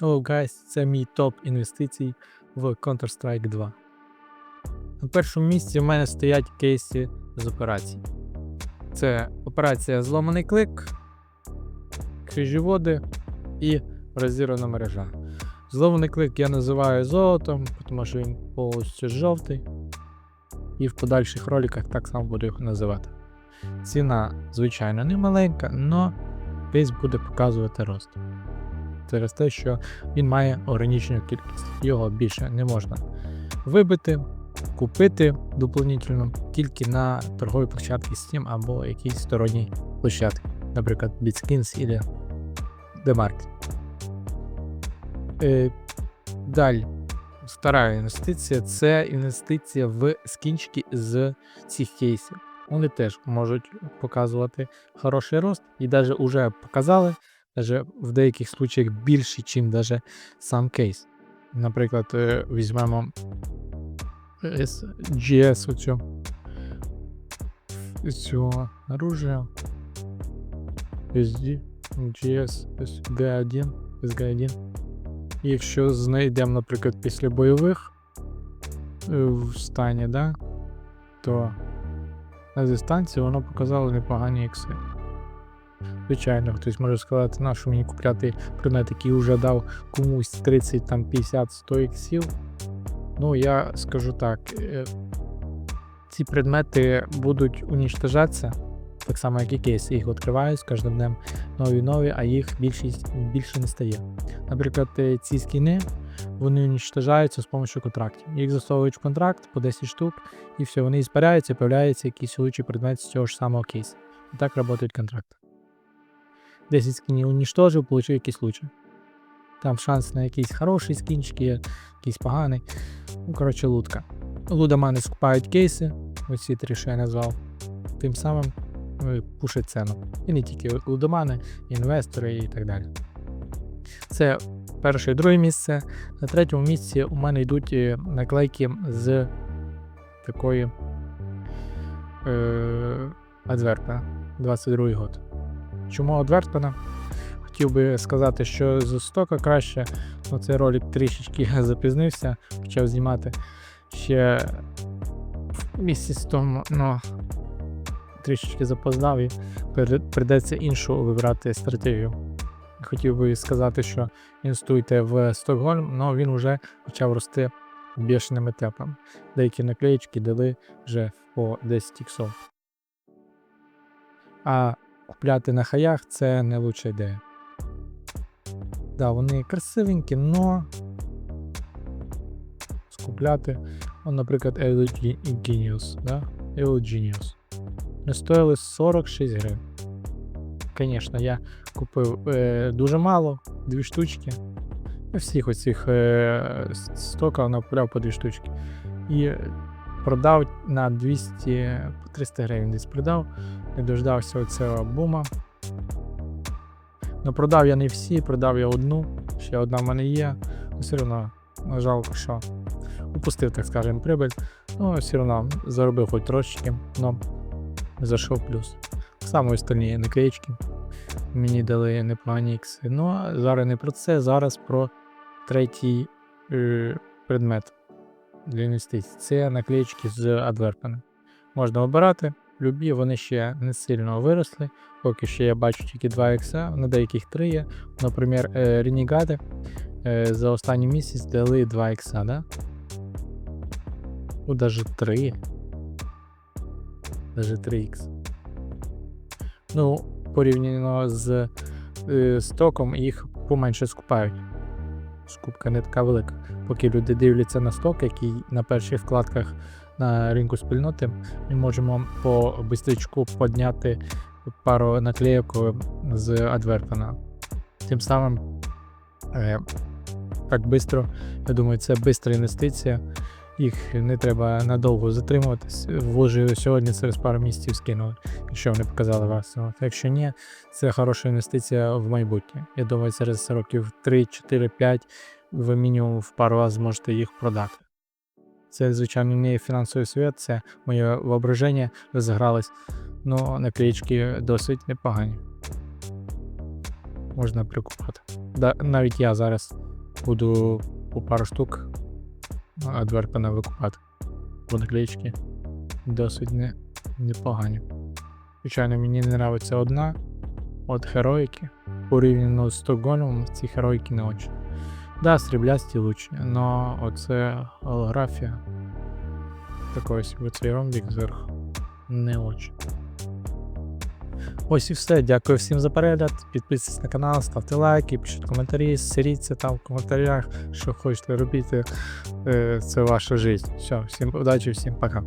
Hello guys, це мій топ інвестицій в Counter-Strike 2. На першому місці в мене стоять кейси з операцій. Це операція Зломаний клик, хижі води і розірвана мережа. Зломаний клик я називаю золотом, тому що він повністю жовтий. І в подальших роликах так само буду його називати. Ціна, звичайно, не маленька, але весь буде показувати рост через те, що він має ограничену кількість. Його більше не можна вибити, купити доповнительно тільки на торговій площадці Steam або якійсь сторонній площадці, наприклад, BitSkins або DeMarket. Е, далі. Втора інвестиція це інвестиція в скінчики з цих кейсів. Вони теж можуть показувати хороший рост і навіть вже показали, даже в деяких случаях більший, ніж даже сам кейс. Наприклад, е, візьмемо SGS оцю цю оружие SD, GS, SG1, SG1. І якщо знайдемо, наприклад, після бойових е, в стані, да, то на дистанції воно показало непогані ікси. Звичайно, хтось може сказати, на що мені купляти предмет, який вже дав комусь 30, там 50, 100 іксів. Ну, я скажу так, е, ці предмети будуть унічтожатися, так само, як і кейси. Їх відкривають з кожним днем нові нові, а їх більшість більше не стає. Наприклад, е, ці скіни вони унічтожаються з допомогою контрактів. Їх засовують в контракт по 10 штук, і все, вони іспаряються, появляється якийсь лучший предмет з цього ж самого кейсу. І так працюють контракти. 10 скінів уничтожив, получив якийсь лучший. Там шанс на якийсь хороший скінчик, є, якийсь поганий. Ну, коротше, лутка. Лудомани скупають кейси, оці три, що я назвав. Тим самим е, пушать ціну. І не тільки лудомани, інвестори і так далі. Це перше і друге місце. На третьому місці у мене йдуть е, наклейки з такої е, Адверпа 22 год. Чому Адвертона? Хотів би сказати, що з стока краще, але цей ролик трішечки запізнився, почав знімати ще місяць тому, ну трішечки запоздав і прийдеться іншу вибрати стратегію. Хотів би сказати, що інвестуйте в Стокгольм, але він вже почав рости бішеними темпами. Деякі наклеїчки дали вже по 10 іксов. А купляти на хаях це не лучша ідея. Да, вони красивенькі, но скупляти. О, наприклад, Euro Genius, да? Genius. Не стоїли 46 гривень. Звісно, я купив е, дуже мало, дві штучки. Всіх оцих е, стока накупляв по дві штучки. І продав на 200 300 гривень десь продав. Не дождався оцього бума. Ну, продав я не всі, продав я одну, ще одна в мене є. Ну, все одно, жалко, що упустив, так скажемо, прибыль. Ну, все одно заробив хоч трошечки, але зайшов плюс. Так само остальні наклеїчки. Мені дали непогані ікси. Ну, а зараз не про це, зараз про третій е, предмет для інвестицій. Це наклеїчки з адверпами. Можна обирати. Любі, вони ще не сильно виросли. Поки що я бачу тільки 2 ікса, на деяких 3 є. Наприклад, Ренігати за останній місяць дали 2 ікса, да? Ну, даже 3. Даже 3 ікс. Ну, порівняно з е, стоком, їх поменше скупають. Скупка не така велика. Поки люди дивляться на сток, який на перших вкладках на ринку спільноти, ми можемо по бистрічку підняти пару наклейок з Адвертона. Тим самим е, так швидко, я думаю, це швидка інвестиція. Їх не треба надовго затримуватись. Вложили сьогодні через пару місяців скинули, якщо вони показали вас. От. Якщо ні, це хороша інвестиція в майбутнє. Я думаю, через років 3, 4, 5 ви мінімум в пару разів зможете їх продати. Це, звичайно, не фінансовий світ, це моє воображення розігралось. Ну, наклеїчки досить непогані. Можна прикупати. Да, навіть я зараз Буду по пару штук адверпена викупати. Бо наклеїчки досить не, непогані. Звичайно, мені не нравиться одна. От героїки. Порівняно з Стокгольмом, ці героїки не очень. Да, сріблясті лучні, но оце голографія. Такой собі цей ромбік зверху. Не очень. Ось і все. Дякую всім за перегляд. Підписуйтесь на канал, ставте лайки, пишіть коментарі, сиріться там в коментарях, що хочете робити. Е, Це ваша життя. Все, всім удачі, всім пока.